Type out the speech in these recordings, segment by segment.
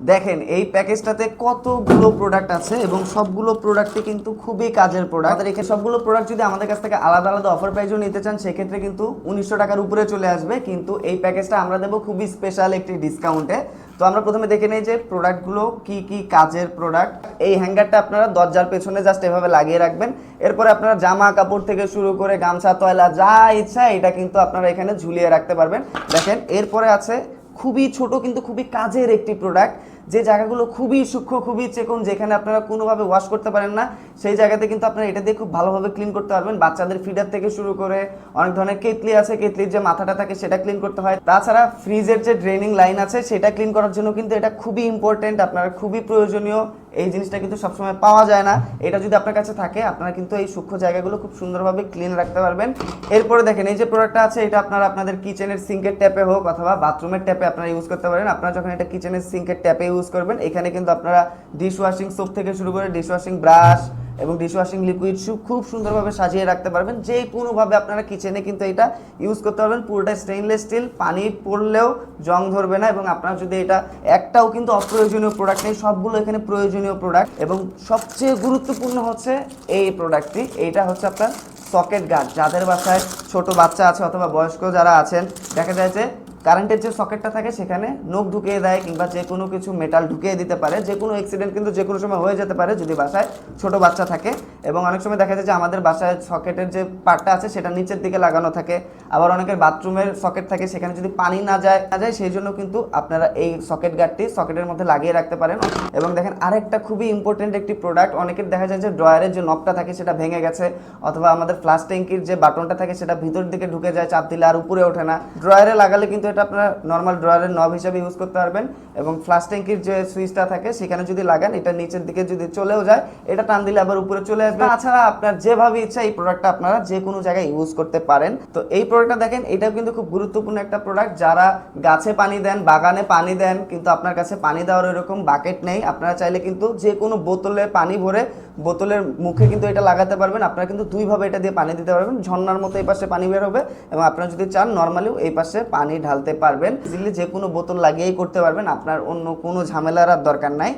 দেখেন, এই প্যাকেজটাতে কতগুলো প্রোডাক্ট আছে এবং সবগুলো প্রোডাক্টই কিন্তু খুবই কাজের প্রোডাক্ট আমাদের এখানে সবগুলো প্রোডাক্ট যদি আমাদের কাছ থেকে আলাদা আলাদা অফার প্রাইজও নিতে চান, সেক্ষেত্রে কিন্তু উনিশশো টাকার উপরে চলে আসবে। কিন্তু এই প্যাকেজটা আমরা দেবো খুবই স্পেশাল একটি ডিসকাউন্টে তো আমরা প্রথমে দেখে নেই যে প্রোডাক্টগুলো কি কি কাজের প্রোডাক্ট এই হ্যাঙ্গারটা আপনারা দরজার পেছনে জাস্ট এভাবে লাগিয়ে রাখবেন। এরপরে আপনারা জামা কাপড় থেকে শুরু করে গামছা, তয়লা, যা ইচ্ছা, এটা কিন্তু আপনারা এখানে ঝুলিয়ে রাখতে পারবেন। দেখেন, এরপরে আছে খুবই ছোট কিন্তু খুবই কাজের একটি প্রোডাক্ট যে জায়গাগুলো খুবই সূক্ষ্ম, খুবই চেকন, যেখানে আপনারা কোনোভাবে ওয়াশ করতে পারেন না, সেই জায়গাতে কিন্তু আপনারা এটা দিয়ে খুব ভালোভাবে ক্লিন করতে পারবেন। বাচ্চাদের ফিডার থেকে শুরু করে অনেক ধরনের কেতলি আছে কেতলির যে মাথাটা থাকে সেটা ক্লিন করতে হয়। তাছাড়া ফ্রিজের যে ড্রেনিং লাইন আছে, সেটা ক্লিন করার জন্য কিন্তু এটা খুবই ইম্পর্টেন্ট আপনারা খুবই প্রয়োজনীয়। এই জিনিসটা কিন্তু সবসময় পাওয়া যায় না। এটা যদি আপনার কাছে থাকে, আপনারা কিন্তু এই সূক্ষ্ম জায়গাগুলো খুব সুন্দরভাবে ক্লিন রাখতে পারবেন। এরপরে দেখেন, এই যে প্রোডাক্টটা আছে, এটা আপনারা আপনাদের কিচেনের সিঙ্কের ট্যাপে হোক অথবা বাথরুমের ট্যাপে আপনারা ইউজ করতে পারেন। আপনারা যখন এটা কিচেনের সিঙ্কের ট্যাপে ইউজ করবেন। এখানে কিন্তু আপনারা ডিশ ওয়াশিং সোপ থেকে শুরু করে ডিশ ওয়াশিং ব্রাশ এবং ডিশ ওয়াশিং লিকুইড খুব সুন্দরভাবে সাজিয়ে রাখতে পারবেন। যে কোনোভাবে আপনারা কিচেনে কিন্তু এটা ইউজ করতে পারবেন। পুরোটা স্টেইনলেস স্টিল পানি পড়লেও জং ধরবে না এবং আপনারা যদি এটা একটাও কিন্তু অপ্রয়োজনীয় প্রোডাক্ট নেই, সবগুলো এখানে প্রয়োজনীয় প্রোডাক্ট এবং সবচেয়ে গুরুত্বপূর্ণ হচ্ছে এই প্রোডাক্টটি এইটা হচ্ছে আপনার সকেট গার্ড যাদের বাসায় ছোট বাচ্চা আছে অথবা বয়স্ক যারা আছেন, দেখা যায় যে কারেন্টের যে সকেটটা থাকে সেখানে নখ ঢুকিয়ে দেয় কিংবা যে কোনো কিছু মেটাল ঢুকিয়ে দিতে পারে। যে কোনো অ্যাক্সিডেন্ট কিন্তু যে কোনো সময় হয়ে যেতে পারে যদি বাসায় ছোট বাচ্চা থাকে। এবং অনেক সময় দেখা যায় যে আমাদের বাসায় সকেটের যে পার্টটা আছে সেটা নিচের দিকে লাগানো থাকে। আবার অনেকের বাথরুমের সকেট থাকে সেখানে যদি পানি না যায় না যায় সেই জন্য কিন্তু আপনারা এই সকেট গার্ডটি সকেটের মধ্যে লাগিয়ে রাখতে পারেন। এবং দেখেন আরেকটা খুবই ইম্পর্টেন্ট একটি প্রোডাক্ট অনেকের দেখা যায় যে ড্রয়ারের যে নবটা থাকে সেটা ভেঙে গেছে অথবা আমাদের ফ্লাশ ট্যাঙ্কির যে বাটনটা থাকে সেটা ভিতর দিকে ঢুকে যায়, চাপ দিলে আর উপরে ওঠে না। ড্রয়ারে লাগালে কিন্তু এটা আপনারা নর্মাল ড্রয়ারের নব হিসাবে ইউজ করতে পারবেন এবং ফ্লাশ ট্যাঙ্কির যে সুইচটা থাকে সেখানে যদি লাগান, এটা নিচের দিকে যদি চলেও যায়, এটা টান দিলে আবার উপরে চলে আসবে। তাছাড়া আপনার যেভাবে ইচ্ছা এই প্রোডাক্টটা আপনারা যে কোনো জায়গায় ইউজ করতে পারেন। তো এই প্রোডাক্টটা দেখেন, এটাও কিন্তু খুব গুরুত্বপূর্ণ একটা প্রোডাক্ট যারা গাছে পানি দেন, বাগানে পানি দেন, কিন্তু আপনার কাছে পানি দেওয়ার এরকম বাকেট নেই। আপনারা চাইলে কিন্তু যে কোনো বোতলে পানি ভরে বোতলের মুখে কিন্তু এটা লাগাতে পারবেন। আপনারা কিন্তু দুইভাবে এটা দিয়ে পানি দিতে পারবেন। ঝর্ণার মতো এই পাশে পানি বের হবে এবং আপনারা যদি চান, নর্মালিও এই পাশে পানি ঢালতে পারবেন। ইজিলি যে কোনো বোতল লাগিয়েই করতে পারবেন। আপনার অন্য কোনো ঝামেলার আর দরকার নাই।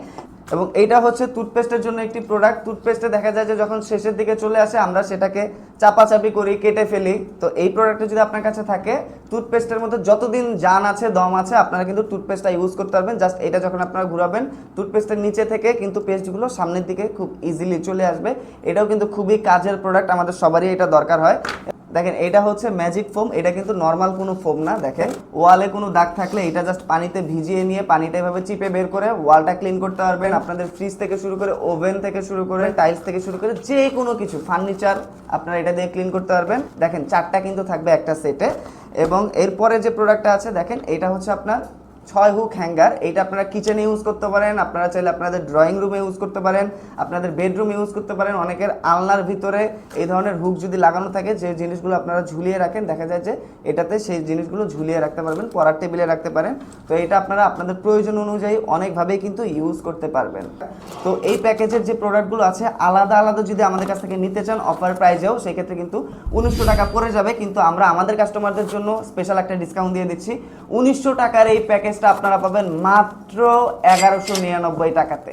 এবং এইটা হচ্ছে টুথপেস্টের জন্য একটি প্রোডাক্ট টুথপেস্টে দেখা যায় যে যখন শেষের দিকে চলে আসে, আমরা সেটাকে চাপাচাপি করি, কেটে ফেলি। তো এই প্রোডাক্টটা যদি আপনার কাছে থাকে টুথপেস্টের মধ্যে যতদিন জান আছে, দম আছে, আপনারা কিন্তু টুথপেস্টটা ইউজ করতে পারবেন। জাস্ট এটা যখন আপনারা ঘুরাবেন টুথপেস্টের নিচে থেকে কিন্তু পেস্টগুলো সামনের দিকে খুব ইজিলি চলে আসবে। এটাও কিন্তু খুবই কাজের প্রোডাক্ট আমাদের সবারই এটা দরকার হয়। দেখেন, এটা হচ্ছে ম্যাজিক ফোম এটা কিন্তু নর্মাল কোনো ফোম না, দেখেন। ওয়ালে কোনো দাগ থাকলে এটা জাস্ট পানিতে ভিজিয়ে নিয়ে পানিটা এভাবে চিপে বের করে ওয়ালটা ক্লিন করতে পারবেন। আপনাদের ফ্রিজ থেকে শুরু করে ওভেন থেকে শুরু করে টাইলস থেকে শুরু করে যে কোনো কিছু ফার্নিচার আপনারা এটা দিয়ে ক্লিন করতে পারবেন। দেখেন, চারটা কিন্তু থাকবে একটা সেটে এবং এরপরে যে প্রোডাক্টটা আছে, দেখেন, এটা হচ্ছে আপনার ছয় হুক হ্যাঙ্গার, এইটা আপনারা কিচেনে ইউজ করতে পারেন, আপনারা চাইলে আপনাদের ড্রয়িং রুমে ইউজ করতে পারেন, আপনাদের বেডরুমে ইউজ করতে পারেন, অনেকের আলনার ভিতরে এই ধরনের হুক যদি লাগানো থাকে, যে জিনিসগুলো আপনারা ঝুলিয়ে রাখেন, দেখা যায় যে এটাতে সেই জিনিসগুলো ঝুলিয়ে রাখতে পারবেন, পড়ার টেবিলে রাখতে পারেন, তো এটা আপনারা আপনাদের প্রয়োজন অনুযায়ী অনেকভাবেই কিন্তু ইউজ করতে পারবেন। তো এই প্যাকেজের যে প্রোডাক্টগুলো আছে, আলাদা আলাদা যদি আমাদের কাছ থেকে নিতে চান অফার প্রাইজেও সেক্ষেত্রে কিন্তু উনিশশো টাকা পড়ে যাবে, কিন্তু আমরা আমাদের কাস্টমারদের জন্য স্পেশাল একটা ডিসকাউন্ট দিয়ে দিচ্ছি। উনিশশো টাকার এই প্যাকেজটা আপনারা পাবেন মাত্র এগারোশো নিরানব্বই টাকাতে।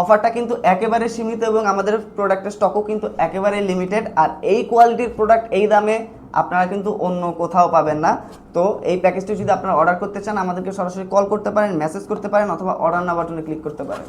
অফারটা কিন্তু একেবারে সীমিত এবং আমাদের প্রোডাক্টের স্টকও কিন্তু একেবারে লিমিটেড আর এই কোয়ালিটির প্রোডাক্ট এই দামে আপনারা কিন্তু অন্য কোথাও পাবেন না। তো এই প্যাকেজটি যদি আপনারা অর্ডার করতে চান, আমাদেরকে সরাসরি কল করতে পারেন মেসেজ করতে পারেন, অথবা অর্ডার না বাটনে ক্লিক করতে পারেন।